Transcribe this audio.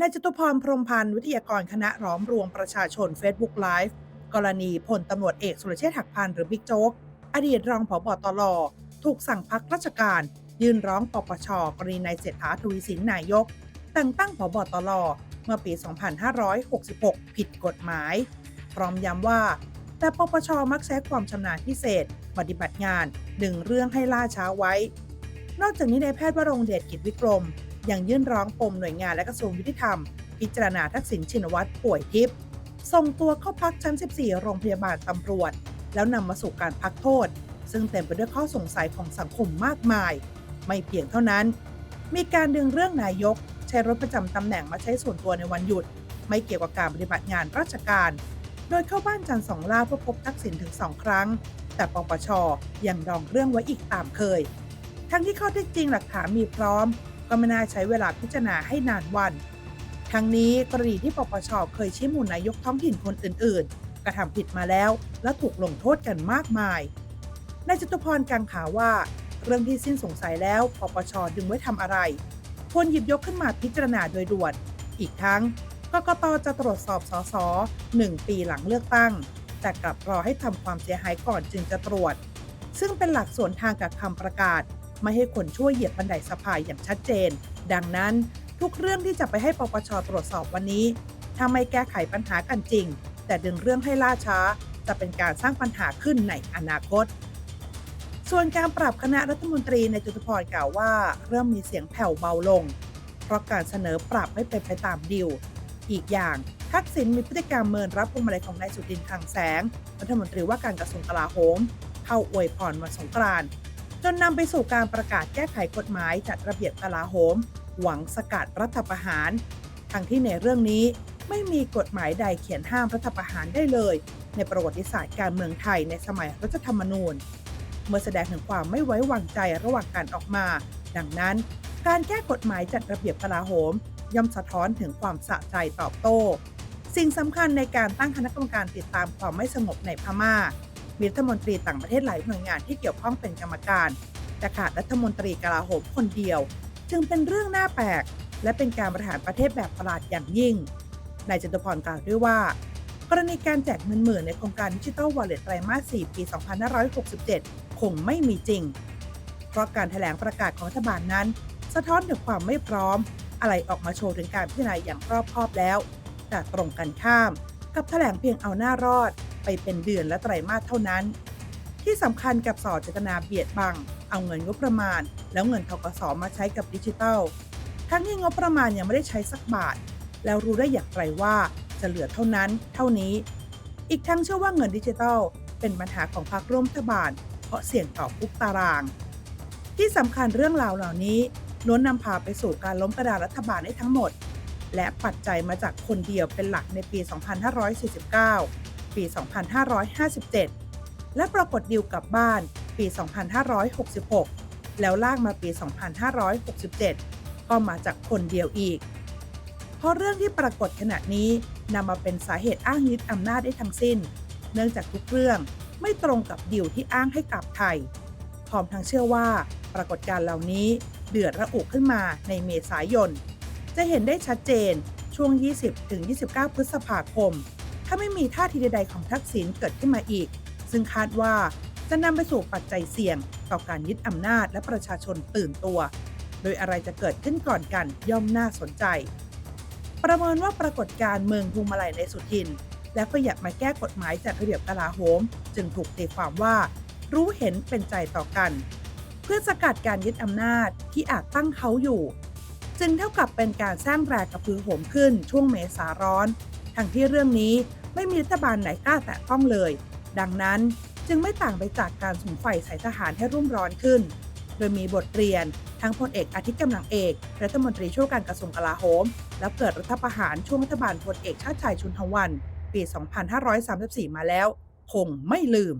นายจตุพรพรมพันธ์วิทยากรคณะร้อมรวมประชาชน Facebook Live กรณีพลตำรวจเอกสุรเชษฐ์หักพานหรือบิ๊กโจ๊ก อดีตรองผบตรถูกสั่งพักราชการ ยื่นร้องปปชกรณีนายเศรษฐาทวีสินนายก แต่งตั้งผบตรเมื่อปี 2566 ผิดกฎหมาย พร้อมย้ำว่า แต่ปปชมักใช้ความชำนาญพิเศษ ปฏิบัติงานดึงเรื่องให้ล่าช้าไว้ นอกจากนี้นายแพทย์วรงเดชกิจวิกรม ยังยื่นร้องปมหน่วยงานและกระทรวงยุติธรรม พิจารณาทักษิณชินวัตรป่วยทิพย์ส่งตัวเข้าพักชั้น 14 โรงพยาบาลตำรวจ แล้วนำมาสู่การพักโทษ ซึ่งเต็มไปด้วยข้อสงสัยของสังคมมากมาย ไม่เพียงเท่านั้น มีการดึงเรื่องนายก ใช้รถประจำตำแหน่งมาใช้ส่วนตัวในวันหยุด ไม่เกี่ยวกับการปฏิบัติงานราชการ โดยเข้าบ้านจันทร์สองล่าเพื่อพบทักษิณถึงสองครั้ง แต่ปปชยังดองเรื่องไว้อีกตามเคย ทั้งที่ข้อเท็จจริงหลักฐานมีพร้อมก็ไม่น่าใช้เวลาพิจารณาให้นานวัน ทั้งนี้กรณีที่ปปชเคยชี้มูลนายกท้องถิ่นคนอื่น ๆ กระทำผิดมาแล้ว และถูกลงโทษกันมากมายนายจตุพรกังขาว่า เรื่องที่สิ้นสงสัยแล้วปปชดึงไว้ทำอะไรควรหยิบยกขึ้นมาพิจารณาโดยด่วน อีกทั้งกกตจะตรวจสอบสสหนึ่งปีหลังเลือกตั้ง แต่กลับรอให้ทำความเสียหายก่อนจึงจะตรวจ ซึ่งเป็นหลักส่วนทางกับคำประกาศ ไม่ให้คนช่วยเหยียบบันไดสะพายอย่างชัดเจน ดังนั้นทุกเรื่องที่จะไปให้ปปชตรวจสอบวันนี้ถ้าไม่แก้ไขปัญหากันจริง แต่ดึงเรื่องให้ล่าช้า จะเป็นการสร้างปัญหาขึ้นในอนาคต ส่วนการปรับคณะรัฐมนตรีในจตุพรกล่าวว่า เริ่มมีเสียงแผ่วเบาลง เพราะการเสนอปรับไม่เป็นไปตามดีลอีกอย่างทักษิณมีพฤติกรรมเมินรับพวงมาลัยของนายสุดินทร์คลังแสง รัฐมนตรีว่าการกระทรวงกลาโหมเข้าอวยพรวันสงกรานต์ จนนำไปสู่การประกาศแก้ไขกฎหมายจัดระเบียบกลาโหม หวังสกัดรัฐประหาร ทั้งที่ในเรื่องนี้ไม่มีกฎหมายใดเขียนห้ามรัฐประหารได้เลย ในประวัติศาสตร์การเมืองไทยในสมัยรัฐธรรมนูญ เมื่อแสดงถึงความไม่ไว้วางใจระหว่างการออกมา ดังนั้น การแก้กฎหมายจัดระเบียบกลาโหม ย่อมสะท้อนถึงความสะใจตอบโต้ สิ่งสำคัญในการตั้งคณะกรรมการติดตามความไม่สงบในพม่า มีรัฐมนตรีต่างประเทศหลายหน่วยงานที่เกี่ยวข้องเป็นกรรมการแต่ขาดรัฐมนตรีกลาโหมคนเดียว จึงเป็นเรื่องน่าแปลก และเป็นการบริหารประเทศแบบประหลาดอย่างยิ่งนายจตุพรกล่าวด้วยว่า กรณีการแจกเงินหมื่นในโครงการดิจิทัลวอลเล็ตไตรมาส 4 ปี 2567 คงไม่มีจริง เพราะการแถลงประกาศของรัฐบาลนั้น สะท้อนถึงความไม่พร้อม อะไรออกมาโชว์ถึงการพิจารณาอย่างรอบคอบแล้ว แต่ตรงกันข้าม กับแถลงเพียงเอาหน้ารอด ไปเป็นเดือนและไตรมาสเท่านั้น ที่สำคัญกับสอเจตนาเบียดบัง เอาเงินงบประมาณ แล้วเงินทกสมาใช้กับดิจิทัล ทั้งที่งบประมาณยังไม่ได้ใช้สักบาท แล้วรู้ได้อย่างไรว่าจะเหลือเท่านั้น เท่านี้ อีกทั้งเชื่อว่าเงินดิจิทัล เป็นปัญหาของพรรคร่วมรัฐบาล เพราะเสี่ยงต่อคุกตาราง ที่สำคัญเรื่องราวเหล่านี้ล้วนนำพาไปสู่การล้มกระดานรัฐบาลได้ทั้งหมด และปัจจัยมาจากคนเดียวเป็นหลักในปี 2549 ปี 2557 และปรากฏดีลกลับบ้านปี 2566 แล้วลากมาปี 2567 ก็มาจากคนเดียวอีก เพราะเรื่องที่ปรากฏขณะนี้นำมาเป็นสาเหตุอ้างยึดอำนาจได้ทั้งสิ้น เนื่องจากทุกเรื่องไม่ตรงกับดีลที่อ้างให้กับไทย พร้อมทั้งเชื่อว่าปรากฏการเหล่านี้เดือดระอุขึ้นมาในเมษายน จะเห็นได้ชัดเจนช่วง 20-29 พฤษภาคม ถ้าไม่มีท่าทีใดๆของทักษิณเกิดขึ้นมาอีก ซึ่งคาดว่าจะนำไปสู่ปัจจัยเสี่ยง ต่อการยึดอำนาจและประชาชนตื่นตัว โดยอะไรจะเกิดขึ้นก่อนกันย่อมน่าสนใจ ประเมินว่าปรากฏการเมืองภูมิลัยในสุทิน และก็อยากมาแก้กฎหมายจัดระเบียบกลาโหม จึงถูกตีความว่า รู้เห็นเป็นใจต่อกัน เพื่อสกัดการยึดอำนาจที่อาจตั้งเขาอยู่ จึงเท่ากับเป็นการสร้างแรงกระพือโหมขึ้นช่วงเมษาร้อน ทั้งที่เรื่องนี้ ไม่มีรัฐบาลไหนกล้าแตะต้องเลย ดังนั้นจึงไม่ต่างไปจากการสุ่มไฟใส่ทหารให้รุ่มร้อนขึ้น โดยมีบทเรียน ทั้งพลเอกอาทิตย์กำลังเอกรัฐมนตรีช่วยการกระทรวงกลาโหม และเกิดรัฐประหารช่วงรัฐบาลพลเอกชาติชายชุนทวัน ปี 2534 มาแล้ว คงไม่ลืม